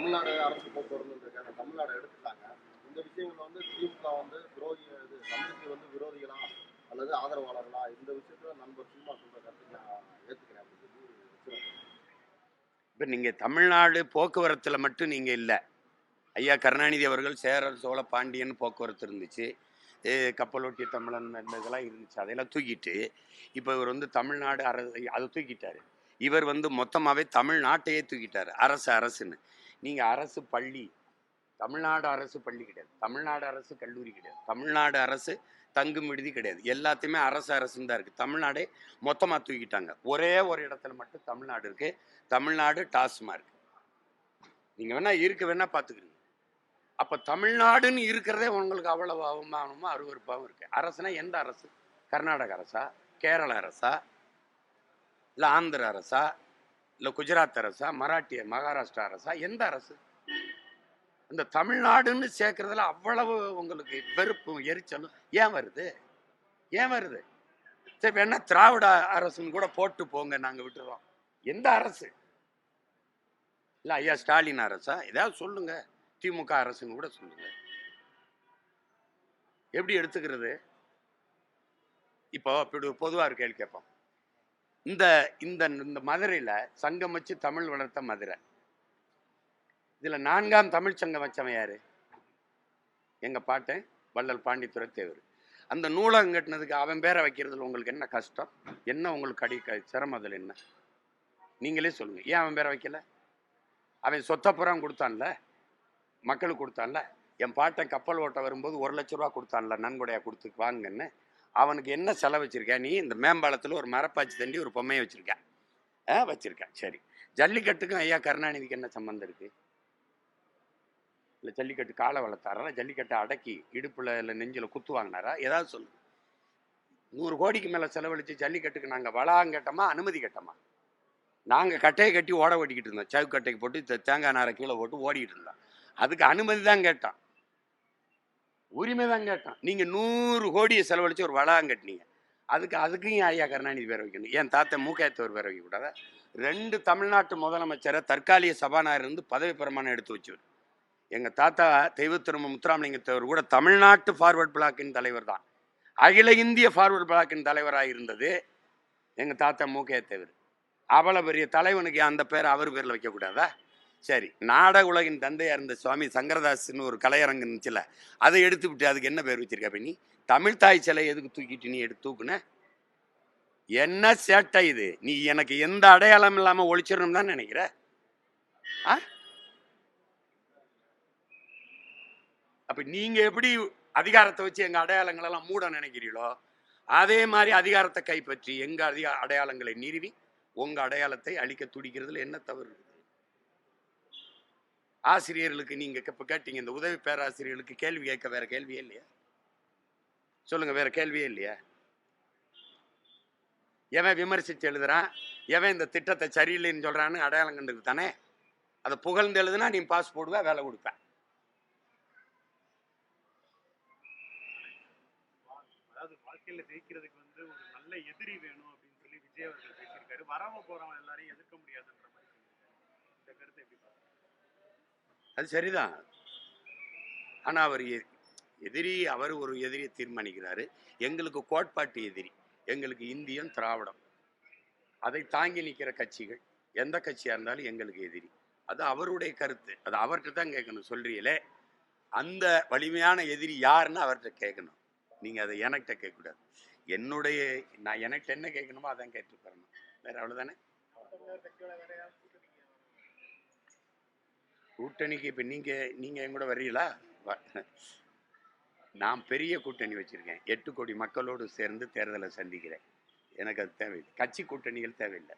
தமிழ்நாடு அரசு போக்குவரத்து இருக்காங்க தமிழ்நாடு எடுத்துட்டாங்க. இந்த விஷயங்கள் வந்து திமுக வந்து துரோகி இது தமிழுக்கு வந்து விரோதிகளா அல்லது ஆதரவாளர்களா? இந்த விஷயத்துல நண்பர் சும்மா சொல்ற கருத்து நான் ஏத்துக்கிறேன் அப்படின்னு சொல்லி இப்போ நீங்கள் தமிழ்நாடு போக்குவரத்தில் மட்டும் நீங்கள் இல்லை. ஐயா கருணாநிதி அவர்கள் சேரர் சோழ பாண்டியன் போக்குவரத்து இருந்துச்சு. கப்பலோட்டிய தமிழன் இந்த இதெல்லாம் இருந்துச்சு. அதையெல்லாம் தூக்கிட்டு இப்போ இவர் வந்து தமிழ்நாடு அரசு அதை தூக்கிட்டார். இவர் வந்து மொத்தமாகவே தமிழ்நாட்டையே தூக்கிட்டார். அரசு அரசுன்னு. நீங்கள் அரசு பள்ளி தமிழ்நாடு அரசு பள்ளி கிடையாது. தமிழ்நாடு அரசு கல்லூரி கிடையாது. தமிழ்நாடு அரசு தங்கும் விடுதி கிடையாது. எல்லாத்தையுமே அரசு அரசுன்னு தான் இருக்குது தமிழ்நாடே மொத்தமாக தூக்கிட்டாங்க. ஒரே ஒரு இடத்துல மட்டும் தமிழ்நாடு இருக்குது தமிழ்நாடு டாஸ்மார்க் நீங்கள் வேணா இருக்க வேணா பார்த்துக்கிறீங்க அப்போ தமிழ்நாடுன்னு இருக்கிறதே உங்களுக்கு அவ்வளவு அவமானமும் அருவறுப்பாகவும் இருக்கு. அரசுனா எந்த அரசு? கர்நாடக அரசா? கேரள அரசா? இல்லை ஆந்திர அரசா? இல்லை குஜராத் அரசா மராட்டிய மகாராஷ்டிரா அரசா எந்த அரசு? இந்த தமிழ்நாடுன்னு சேர்க்கறதுல அவ்வளவு உங்களுக்கு வெறுப்பும் எரிச்சலும் ஏன் வருது? ஏன் வருது? சரி வேணா திராவிட அரசுன்னு கூட போட்டு போங்க நாங்கள் விட்டுறோம். எந்த அரசு? இல்லை ஐயா ஸ்டாலின் அரசா? ஏதாவது சொல்லுங்க. திமுக அரசுன்னு கூட சொல்லுங்க. எப்படி எடுத்துக்கிறது? இப்போ இப்படி பொதுவாக ஒரு கேள்வி கேட்போம். இந்த இந்த இந்த மதுரையில் சங்கம் வச்சு தமிழ் வளர்த்த மதுரை. இதில் நான்காம் தமிழ் சங்கம் வச்சவன் யார்? எங்கள் பாட்டன் வள்ளல் பாண்டித்துரை தேவர். அந்த நூலகம் கட்டினதுக்கு அவன் பேரை வைக்கிறதுல உங்களுக்கு என்ன கஷ்டம்? என்ன உங்களுக்கு கடி க- சிரமம் அதில் என்ன? நீங்களே சொல்லுங்கள் ஏன் அவன் பேரை வைக்கல? அவன் சொத்தப்புறம் கொடுத்தான்ல? மக்களுக்கு கொடுத்தான்ல? என் பாட்டன் கப்பல் ஓட்ட வரும்போது ஒரு லட்ச ரூபா கொடுத்தான்ல நன்கொடையாக கொடுத்து வாங்கன்னு? அவனுக்கு என்ன செலவு வச்சுருக்கேன் நீ இந்த மேம்பாலத்தில் ஒரு மரப்பாச்சி தண்டி ஒரு பொம்மையை வச்சுருக்கேன் ஆ வச்சுருக்கேன் சரி. ஜல்லிக்கட்டுக்கும் ஐயா கருணாநிதிக்கு என்ன சம்மந்தம் இருக்குது இல்லை ஜல்லிக்கட்டு காலை வளர்த்தாரா? ஜல்லிக்கட்டை அடக்கி இடுப்பில் இல்லை நெஞ்சில் குத்து வாங்கினாரா? ஏதாவது சொல்லு. நூறு கோடிக்கு மேலே செலவழித்து ஜல்லிக்கட்டுக்கு நாங்கள் வளாகம் கேட்டோமா அனுமதி கேட்டோமா? நாங்கள் கட்டையை கட்டி ஓட ஓட்டிக்கிட்டு இருந்தோம். சவுக்கட்டைக்கு போட்டு தேங்காய் நாரை கீழே போட்டு ஓடிக்கிட்டு இருந்தோம். அதுக்கு அனுமதி தான் கேட்டான் உரிமை தான் கேட்டான். நீங்கள் நூறு கோடியை செலவழித்து ஒரு வளாகம் கட்டினீங்க. அதுக்கு அதுக்கும் ஏன் ஐயா கருணாநிதி பேர் வைக்கணும்? ஏன் தாத்தா மூக்காயத்தவர் பேர் வைக்கக்கூடாதா? ரெண்டு தமிழ்நாட்டு முதலமைச்சரை தற்காலிக சபாநாயகர் இருந்து பதவி பிரமாணம் எடுத்து வச்சவர். எங்கள் தாத்தா தெய்வத்திரும முத்துராமலிங்கத்தவர் கூட தமிழ்நாட்டு ஃபார்வர்ட் பிளாக்கின் தலைவர் தான். அகில இந்திய ஃபார்வர்ட் பிளாக்கின் தலைவராக இருந்தது எங்கள் தாத்தா மூக்கையத்தவர் அவ்வளோ பெரிய தலைவனுக்கு அந்த பேர் அவர் பேரில் வைக்கக்கூடாதா? சரி நாடக உலகின் தந்தையாக இருந்த சுவாமி சங்கரதாஸ்னு ஒரு கலையரங்கு இருந்துச்சுல அதை எடுத்து விட்டு அதுக்கு என்ன பேர் வச்சிருக்க நீ தமிழ் தாய் சிலை எதுக்கு தூக்கிட்டு நீ எடுத்து தூக்குன? என்ன சேட்டை இது? நீ எனக்கு எந்த அடையாளம் இல்லாமல் ஒழிச்சிடணும் தான் நினைக்கிற? ஆ? அப்ப நீங்க எப்படி அதிகாரத்தை வச்சு எங்க அடையாளங்கள் எல்லாம் மூட நினைக்கிறீங்களோ அதே மாதிரி அதிகாரத்தை கைப்பற்றி எங்க அதிக அடையாளங்களை நிறுவி உங்க அடையாளத்தை அழிக்க துடிக்கிறதுல என்ன தவறு ஆசிரியர்களுக்கு நீங்க இப்போ கேட்டீங்க இந்த உதவி பேராசிரியர்களுக்கு கேள்வி கேட்க வேற கேள்வியே இல்லையா? சொல்லுங்க வேற கேள்வியே இல்லையா? எவன் விமர்சித்து எழுதுறான்? எவன் இந்த திட்டத்தை சரியில்லைன்னு சொல்கிறான்னு அடையாளம் கண்டுக்கு தானே? அதை புகழ்ந்து எழுதுனா நீ பாஸ் போடுவ வேலை கொடுப்பேன் அதாவது ஜெயிக்கிறதுக்கு வந்து ஒரு நல்ல எதிரி வேணும் அப்படின்னு சொல்லி விஜய் அவர்கள் பேசியிருக்காரு. வரவ போறவன் எல்லாரையும் எதிர்க்க முடியாதுன்ற மாதிரி இந்த கருத்தை எப்படி அது சரிதான். ஆனா அவர் எதிரி அவர் ஒரு எதிரியை தீர்மானிக்கிறாரு. எங்களுக்கு கோட்பாட்டு எதிரி எங்களுக்கு இந்தியம் திராவிடம். அதை தாங்கி நிற்கிற கட்சிகள் எந்த கட்சியா இருந்தாலும் எங்களுக்கு எதிரி. அது அவருடைய கருத்து. அது அவர்கிட்ட தான் கேட்கணும். சொல்றீங்களே? அந்த வலிமையான எதிரி யாருன்னு அவர்கிட்ட கேட்கணும். நீங்க அதை எனக்கிட்ட கேட்கக்கூடாது. என்னுடைய நான் எனக்கு என்ன கேட்கணுமோ அதான் கேட்டு பெறணும் வேற அவ்வளவுதானே? கூட்டணிக்கு இப்போ நீங்கள் நீங்கள் எங்கூட வரீங்களா வர்றீங்களா? வ- நான் பெரிய கூட்டணி வச்சுருக்கேன். எட்டு கோடி மக்களோடு சேர்ந்து தேர்தலை சந்திக்கிறேன். எனக்கு அது தேவையில்லை. கட்சி கூட்டணிகள் தேவையில்லை.